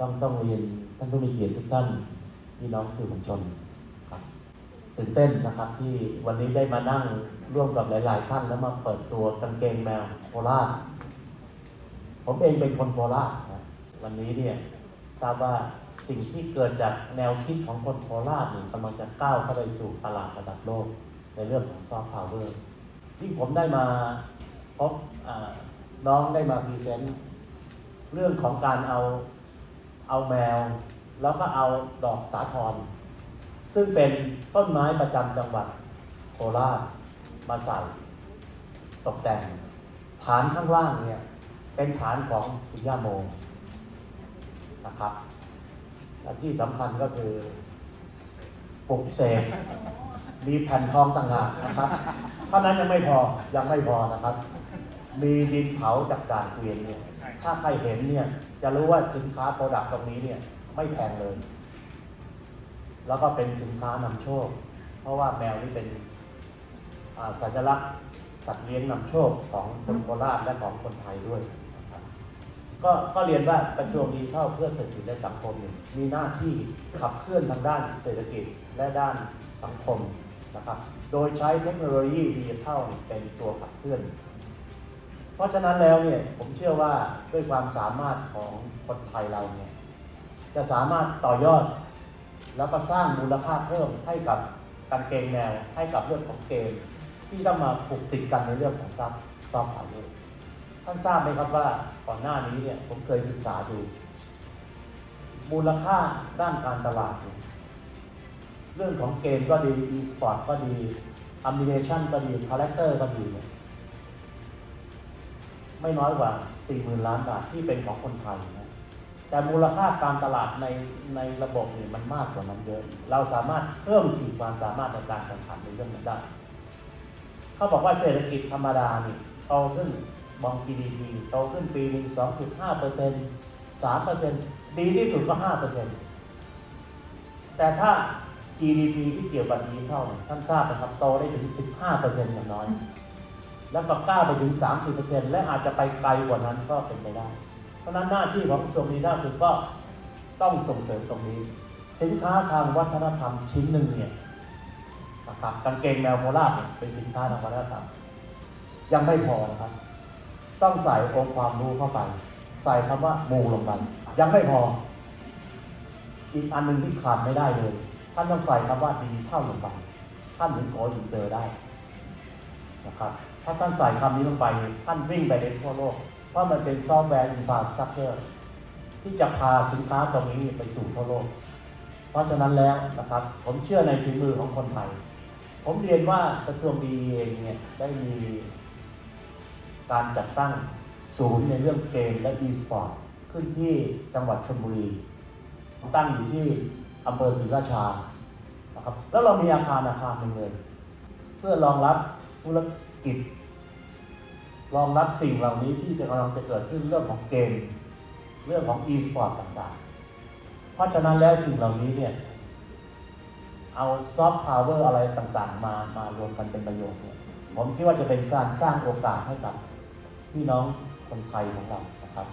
ต้องต้องเรียนท่านผู้มีเกียรติทุกท่านพี่น้องสื่อมวลชนครับตื่นเต้นนะครับที่วันนี้ได้มานั่งร่วมกับหลาย ๆ ท่านแล้วมาเปิดตัวกางเกงแมวโคราชผมเองเป็นคนโคราชนะวันนี้เนี่ยทราบว่าสิ่งที่เกิดจากแนวคิดของคนโคราชนี่กำลังจะก้าวเข้าไปสู่ตลาดระดับโลกในเรื่องของซอฟต์พาวเวอร์ที่ผมได้มาพบน้องได้มาพรีเซนต์เรื่องของการเอา เอาแมว แล้วก็เอาดอกสาทรซึ่งเป็นต้นไม้ประจำจังหวัดโคราชมาใส่ตกแต่ง ฐานข้างล่างเนี่ยเป็นฐานของคุณย่าโมนะครับและที่สำคัญก็คือปลุกเสกมีแผ่นทองต่างหากนะครับเท่านั้นยังไม่พอยังไม่พอนะครับ มีดินเผาจากด่านเกวียนเนี่ยถ้าใครเห็นเนี่ย จะรู้ว่าสินค้าโปรดักต์ตรงนี้เนี่ยไม่แพงเลย แล้วก็เป็นสินค้านำโชค เพราะว่าแมวนี่เป็นอ่าสัญลักษณ์สัตว์เลี้ยงนำโชคของคนโคราชและของคนไทยด้วยนะครับก็ก็เรียนว่ากระทรวงดีเข้าเพื่อเศรษฐกิจและสังคมเนี่ยมีหน้าที่ขับเคลื่อนทางด้านเศรษฐกิจและด้านสังคมนะครับ โดยใช้เทคโนโลยีดิจิทัลเป็นตัวขับเคลื่อน เพราะฉะนั้นแล้วเนี่ยผมเชื่อว่าด้วยความสามารถของคนไทยเราเนี่ยจะสามารถต่อยอด แล้วก็สร้างมูลค่าเพิ่มให้กับกางเกงแนวให้กับเรื่องของเกมที่ต้องมาผูกติดกันในเรื่องของซับซอฟต์พาวเวอร์ท่านทราบไหมครับว่าก่อนหน้านี้เนี่ยผมเคยศึกษาดูมูลค่าด้านการตลาด เรื่องของเกมก็ดี e-sport ก็ดี combination ก็ดี character ก็ดีเนี่ย ไม่น้อยกว่า 40,000 ล้านบาทที่เป็นของคนไทยนะแต่มูลค่าการตลาดในในระบบเนี่ยมันมากกว่านั้นเยอะ เราสามารถเพิ่มขีดความสามารถในการแข่งขันในเรื่องนั้นได้ เขาบอกว่าเศรษฐกิจธรรมดาเนี่ยโตขึ้นมอง GDP โตขึ้นปีหนึ่ง2.5เปอร์เซ็นต์3เปอร์เซ็นต์ดีที่สุดก็5เปอร์เซ็นต์แต่ถ้า GDP ที่เกี่ยวกับดิจิทัลเนี่ยท่านทราบนะครับโตได้ถึง 15เปอร์เซ็นต์อย่างน้อย แล้วก็ก้าวไปถึง 30%และอาจจะไปไกลกว่านั้นก็เป็นไปได้ เพราะนั้นหน้าที่ของกระทรวงนี้น่าคือก็ต้องส่งเสริมตรงนี้ สินค้าทางวัฒนธรรมชิ้นหนึ่งเนี่ยนะครับกางเกงแมวโคราชเนี่ยเป็นสินค้าทางวัฒนธรรมยังไม่พอนะครับ ต้องใส่องค์ความรู้เข้าไป ใส่คำว่ามูลงไปยังไม่พอ อีกอันหนึ่งที่ขาดไม่ได้เลย ท่านต้องใส่คำว่าดิจิทัลลงไปท่านถึงโกอินเตอได้นะครับ ถ้าท่านใส่คำนี้ลงไป ท่านวิ่งไปในทั่วโลก เพราะมันเป็นซอฟต์แวร์อินฟราสตรักเจอร์ที่จะพาสินค้าตรงนี้ไปสู่ทั่วโลก เพราะฉะนั้นแล้วนะครับ ผมเชื่อในฝีมือของคนไทย ผมเรียนว่ากระทรวงดีเองเนี่ยได้มีการจัดตั้งศูนย์ในเรื่องเกมและ e-sport ขึ้นที่จังหวัดชลบุรี ตั้งอยู่ที่อำเภอศรีราชานะครับแล้วเรามีอาคารอาคารหนึ่งเลย เพื่อรองรับธุร กิจ รองรับสิ่งเหล่านี้ที่จะกำลังจะเกิดขึ้นเรื่องของเกม เรื่องของ e-sport ต่างๆ เพราะฉะนั้นแล้วสิ่งเหล่านี้เนี่ย เอาซอฟต์พาวเวอร์อะไรต่างๆ มามารวมกันเป็นประโยชน์เนี่ยผมคิดว่าจะเป็นสร้างสร้างโอกาสให้กับพี่น้องคนไทยของเรานะครับ